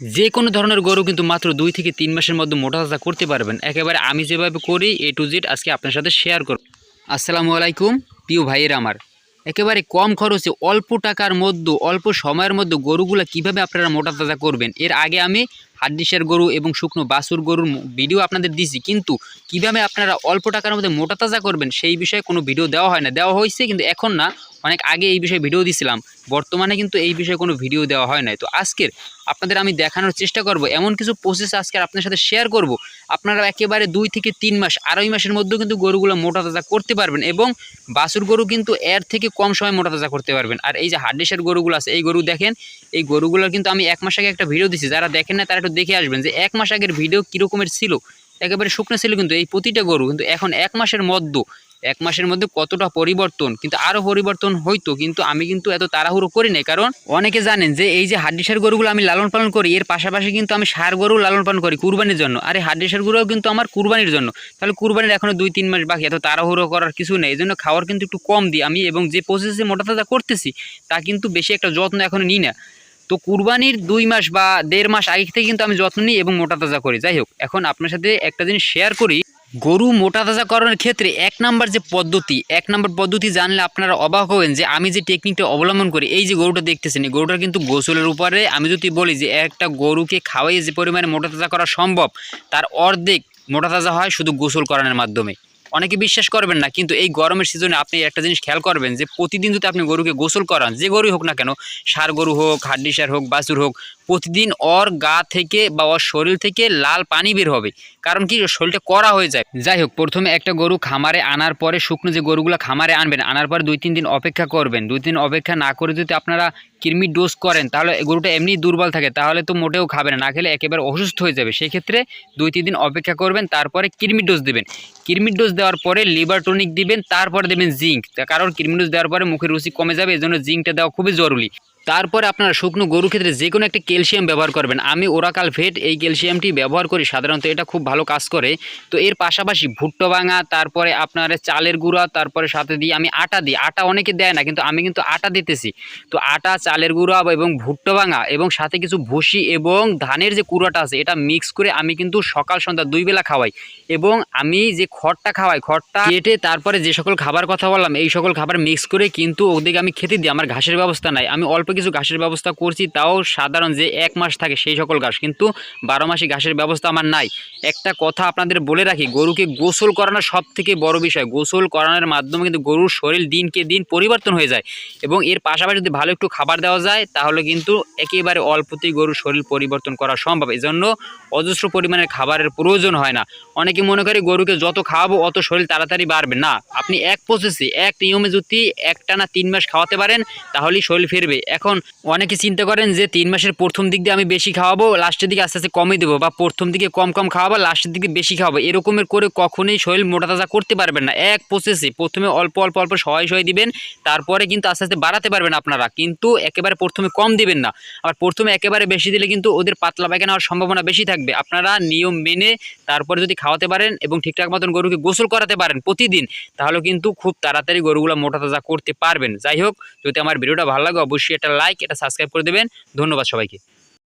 যে কোনো ধরনের গরু কিন্তু মাত্র দুই থেকে তিন মাসের মধ্যে মোটা তাজা করতে পারবেন। একেবারে আমি যেভাবে করি এ টু জেড আজকে আপনার সাথে শেয়ার করব। আসসালামু আলাইকুম, প্রিয় ভাইয়ের আমার। একেবারে কম খরচে, অল্প টাকার মধ্যে, অল্প সময়ের মধ্যে গরুগুলো কীভাবে আপনারা মোটা তাজা করবেন? এর আগে আমি হাড্ডিসের গরু এবং শুকনো বাছুর গরুর ভিডিও আপনাদের দিছি। কিন্তু কীভাবে আপনারা অল্প টাকার মধ্যে মোটা তাজা করবেন সেই বিষয়ে কোনো ভিডিও দেওয়া হয় না। দেওয়া হয়েছে কিন্তু এখন না, অনেক আগে এই বিষয়ে ভিডিও দিছিলাম। বর্তমানে কিন্তু এই বিষয়ে কোনো ভিডিও দেওয়া হয় নাই। তো আজকের আপনাদের আমি দেখানোর চেষ্টা করব। এমন কিছু প্রসেস আজকে আপনার সাথে শেয়ার করব। আপনারা একেবারে দুই থেকে তিন মাস, আড়াই মাসের মধ্যেও কিন্তু গরুগুলো মোটা তাজা করতে পারবেন এবং বাছুর গরু কিন্তু এর থেকে কম সময় মোটা তাজা করতে পারবেন। আর এই যে হাড্ডিসের গরুগুলো আছে, এই গরু দেখেন, এই গরুগুলোর কিন্তু আমি এক মাস আগে একটা ভিডিও দিছি। যারা দেখেন না তারা একটু দেখে আসবেন যে এক মাস আগের ভিডিও কীরকমের ছিল। একেবারে শুকনো ছিল কিন্তু এই প্রতিটা গরু। কিন্তু এখন এক মাসের মধ্যে। এক মাসের মধ্যে কতটা পরিবর্তন, কিন্তু আরও পরিবর্তন হইতো কিন্তু আমি কিন্তু এত তাড়াহুড়ো করি নাই। কারণ অনেকে জানেন যে এই যে হাড্ডিসার গরুগুলো আমি লালন পালন করি, এর পাশাপাশি কিন্তু আমি সার গরু লালন পালন করি কুরবানির জন্য। আর এই হাড্ডিসার গরুও কিন্তু আমার কুরবানির জন্য। তাহলে কুরবানির এখনও দুই তিন মাস বাকি। এত তাড়াহুড়ো করার কিছু নেই। এই জন্য খাওয়ার কিন্তু একটু কম দিই আমি এবং যে প্রসেসে মোটা তাজা করতেছি, তা কিন্তু বেশি একটা যত্ন এখনও নিই না। তো কুরবানির দুই মাস বা দেড় মাস আগে থেকে কিন্তু আমি যত্ন নিই এবং মোটা তাজা করি। যাই হোক, এখন আপনার সাথে একটা জিনিস শেয়ার করি। গরু মোটা তাজা করানোর ক্ষেত্রে এক নাম্বার যে পদ্ধতি, এক নাম্বার পদ্ধতি জানলে আপনারা অবাক হবেন যে আমি যে টেকনিকটা অবলম্বন করি, এই যে গরুটা দেখতেছেন গরুটা কিন্তু গোসলের উপরে আমি যদি বলি যে একটা গরুকে খাওয়াই যে পরিমাণে মোটা তাজা করা সম্ভব, তার অর্ধেক মোটা তাজা হয় শুধু গোসল করানোর মাধ্যমে। অনেকে বিশ্বাস করবেন না, কিন্তু এই গরমের সিজনে আপনি একটা জিনিস খেয়াল করবেন যে প্রতিদিন যদি আপনি গরুকে গোসল করান, যে গরুই হোক না কেন, সার গরু হোক হাড্ডি সার হোক, বাছুর হোক প্রতিদিন ওর গা থেকে বা ওর শরীর থেকে লাল পানি বের হবে। কারণ কি? শরীরটা করা হয়ে যায়। যাই হোক, প্রথমে একটা গরু খামারে আনার পরে শুকনো যে গরুগুলো খামারে আনবেন, আনার পরে দুই, তিন দিন অপেক্ষা করবেন। দুই, তিন অপেক্ষা না করে যদি আপনারা কৃমির ডোজ করেন, তাহলে গরুটা এমনি দুর্বল থাকে, তাহলে তো মোটেও খাবে না। না খেলে একেবারে অসুস্থ হয়ে যাবে। সেই ক্ষেত্রে দুই, তিন দিন অপেক্ষা করবেন, তারপরে কৃমির ডোজ দেবেন। কৃমির ডোজ দেওয়ার পরে লিভার টনিক দিবেন, তারপরে দেবেন জিঙ্ক। কারণ কৃমির ডোজ দেওয়ার পরে মুখের রুচি কমে যাবে এই জন্য জিঙ্কটা দেওয়া খুবই জরুরি। তারপরে আপনারা শুকনো গরু ক্ষেত্রে যে কোনো একটা ক্যালসিয়াম ব্যবহার করবেন। আমি ওরাকাল ভেট এই ক্যালসিয়ামটি ব্যবহার করি, সাধারণত এটা খুব ভালো কাজ করে। তো এর পাশাপাশি ভুট্টো ভাঙা, তারপরে আপনার চালের গুঁড়া, তারপরে সাথে দিয়ে আমি আটা দিই। আটা অনেকে দেয় না, কিন্তু আমি কিন্তু আটা দিতেছি। তো আটা, চালের গুঁড়া এবং ভুট্টো ভাঙা এবং সাথে কিছু ভুসি এবং ধানের যে কুড়াটা আছে, এটা মিক্স করে আমি কিন্তু সকাল সন্ধ্যা দুই বেলা খাওয়াই। এবং আমি যে খড়টা খাওয়াই, খড়টা কেটে তারপরে যে সকল খাবার কথা বললাম, এই সকল খাবার মিক্স করে কিন্তু ওদিকে আমি খেতে দিই। আমার ঘাসের ব্যবস্থা নাই। আমি অল্প কিছু ঘাসের ব্যবস্থা করছি, তাও সাধারণ যে এক মাস থাকে সেই সকল ঘাস। কিন্তু বারো মাসে ঘাসের ব্যবস্থা আমার নাই। একটা কথা আপনাদের বলে রাখি, গরুকে গোসল করানো সব থেকে বড় বিষয়। গোসল করানোর মাধ্যমে কিন্তু গরুর শরীর দিনকে দিন পরিবর্তন হয়ে যায় এবং এর পাশাপাশি যদি ভালো একটু খাবার দেওয়া যায়, তাহলে কিন্তু একেবারে অল্পতেই গরুর শরীর পরিবর্তন করা সম্ভব। এই জন্য অজস্র পরিমাণের খাবারের প্রয়োজন হয় না। অনেকে মনে করে গরুকে যত খাওয়াবো, অত শরীর তাড়াতাড়ি বাড়বে। না, আপনি এক প্রসেসে এক নিয়মে যদি একটানা তিন মাস খাওয়াতে পারেন, তাহলেই শরীর ফিরবে। এখন অনেকে চিন্তা করেন যে তিন মাসের প্রথম দিক দিয়ে আমি বেশি খাওয়াবো, লাস্টের দিকে আস্তে আস্তে কমই দেবো বা প্রথম দিকে কম কম খাওয়াবো, লাস্টের দিকে বেশি খাওয়াবো। এরকমের করে কখনোই শরীর মোটা তাজা করতে পারবেন না। এক প্রসেসে প্রথমে অল্প অল্প অল্প সহায় সহায় দিবেন, তারপরে কিন্তু আস্তে আস্তে বাড়াতে পারবেন আপনারা। কিন্তু একেবারে প্রথমে কম দিবেন না। আর প্রথমে একেবারে বেশি দিলে কিন্তু ওদের পাতলা পায়খানা হওয়ার সম্ভাবনা বেশি থাকবে। আপনারা নিয়ম মেনে তারপরে যদি খাওয়াতে পারেন এবং ঠিকঠাক মতন গরুকে গোসল করাতে পারেন প্রতিদিন, তাহলে কিন্তু খুব তাড়াতাড়ি গরুগুলো মোটা তাজা করতে পারবেন। যাই হোক, যদি আমার ভিডিওটা ভালো লাগে, অবশ্যই একটা লাইক এটা সাবস্ক্রাইব করে দেবেন। ধন্যবাদ সবাইকে।